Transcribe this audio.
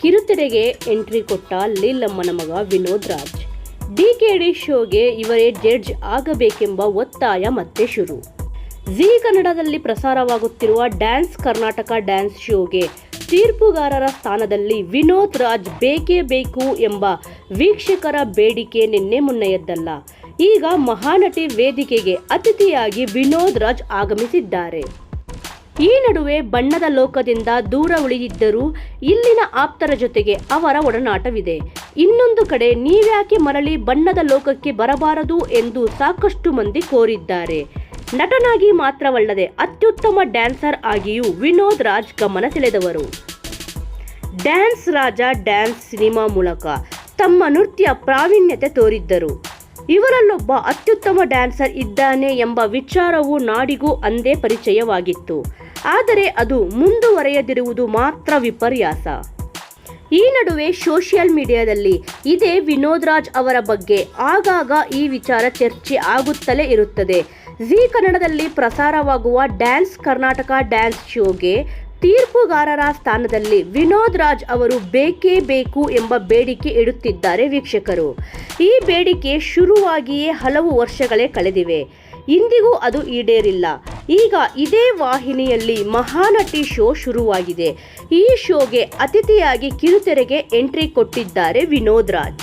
ಕಿರುತೆರೆಗೆ entry ಕೊಟ್ಟ ಲೀಲಮ್ಮನ ಮಗ Vinod Raj. DKD ಶೋಗೆ ಇವರೇ ಜಡ್ಜ್ ಆಗಬೇಕೆಂಬ ಒತ್ತಾಯ ಮತ್ತೆ ಶುರು. ಜಿ ಕನ್ನಡದಲ್ಲಿ ಪ್ರಸಾರವಾಗುತ್ತಿರುವ ಡ್ಯಾನ್ಸ್ ಕರ್ನಾಟಕ ಡ್ಯಾನ್ಸ್ ಶೋಗೆ ತೀರ್ಪುಗಾರರ ಸ್ಥಾನದಲ್ಲಿ ವಿನೋದ್ ರಾಜ್ ಬೇಕೇ ಬೇಕು ಎಂಬ ವೀಕ್ಷಕರ ಬೇಡಿಕೆ ನಿನ್ನೆ ಮುನ್ನೆಯದ್ದಲ್ಲ ಈಗ ಮಹಾನಟಿ ವೇದಿಕೆಗೆ ಅತಿಥಿಯಾಗಿ ವಿನೋದ್ ರಾಜ್ ಆಗಮಿಸಿದ್ದಾರೆ. ಈ ನಡುವೆ ಬಣ್ಣದ ಲೋಕದಿಂದ ದೂರ ಉಳಿದಿದ್ದರೂ ಇಲ್ಲಿನ ಆಪ್ತರ ಜೊತೆಗೆ ಅವರ ಒಡನಾಟವಿದೆ. ಇನ್ನೊಂದು ಕಡೆ ನೀವ್ಯಾಕೆ ಮರಳಿ ಬಣ್ಣದ ಲೋಕಕ್ಕೆ ಬರಬಾರದು ಎಂದು ಸಾಕಷ್ಟು ಮಂದಿ ಕೋರಿದ್ದಾರೆ. ನಟನಾಗಿ ಮಾತ್ರವಲ್ಲದೆ ಅತ್ಯುತ್ತಮ ಡ್ಯಾನ್ಸರ್ ಆಗಿಯೂ ವಿನೋದ್ ರಾಜ್ ಗಮನ ಸೆಳೆದವರು. ಡ್ಯಾನ್ಸ್ ರಾಜ ಡ್ಯಾನ್ಸ್ ಸಿನಿಮಾ ಮೂಲಕ ತಮ್ಮ ನೃತ್ಯ ಪ್ರಾವೀಣ್ಯತೆ ತೋರಿದ್ದರು. ಇವರಲ್ಲೊಬ್ಬ ಅತ್ಯುತ್ತಮ ಡ್ಯಾನ್ಸರ್ ಇದ್ದಾನೆ ಎಂಬ ವಿಚಾರವು ನಾಡಿಗೂ ಅಂದೇ ಪರಿಚಯವಾಗಿತ್ತು. ಆದರೆ ಅದು ಮುಂದುವರೆಯದಿರುವುದು ಮಾತ್ರ ವಿಪರ್ಯಾಸ. ಈ ನಡುವೆ ಸೋಷಿಯಲ್ ಮೀಡಿಯಾದಲ್ಲಿ ಇದೇ ವಿನೋದ್ ರಾಜ್ ಅವರ ಬಗ್ಗೆ ಆಗಾಗ ಈ ವಿಚಾರ ಚರ್ಚೆ ಆಗುತ್ತಲೇ ಇರುತ್ತದೆ. ಜೀ ಕನ್ನಡದಲ್ಲಿ ಪ್ರಸಾರವಾಗುವ ಡ್ಯಾನ್ಸ್ ಕರ್ನಾಟಕ ಡ್ಯಾನ್ಸ್ ಶೋಗೆ ತೀರ್ಪುಗಾರರ ಸ್ಥಾನದಲ್ಲಿ ವಿನೋದ್ ರಾಜ್ ಅವರು ಬೇಕೇ ಬೇಕು ಎಂಬ ಬೇಡಿಕೆ ಇಡುತ್ತಿದ್ದಾರೆ ವೀಕ್ಷಕರು. ಈ ಬೇಡಿಕೆ ಶುರುವಾಗಿಯೇ ಹಲವು ವರ್ಷಗಳೇ ಕಳೆದಿವೆ. ಇಂದಿಗೂ ಅದು ಈಡೇರಿಲ್ಲ. ಈಗ ಇದೇ ವಾಹಿನಿಯಲ್ಲಿ ಮಹಾನಟಿ ಶೋ ಶುರುವಾಗಿದೆ. ಈ ಶೋಗೆ ಅತಿಥಿಯಾಗಿ ಕಿರುತೆರೆಗೆ ಎಂಟ್ರಿ ಕೊಟ್ಟಿದ್ದಾರೆ ವಿನೋದ್ ರಾಜ್.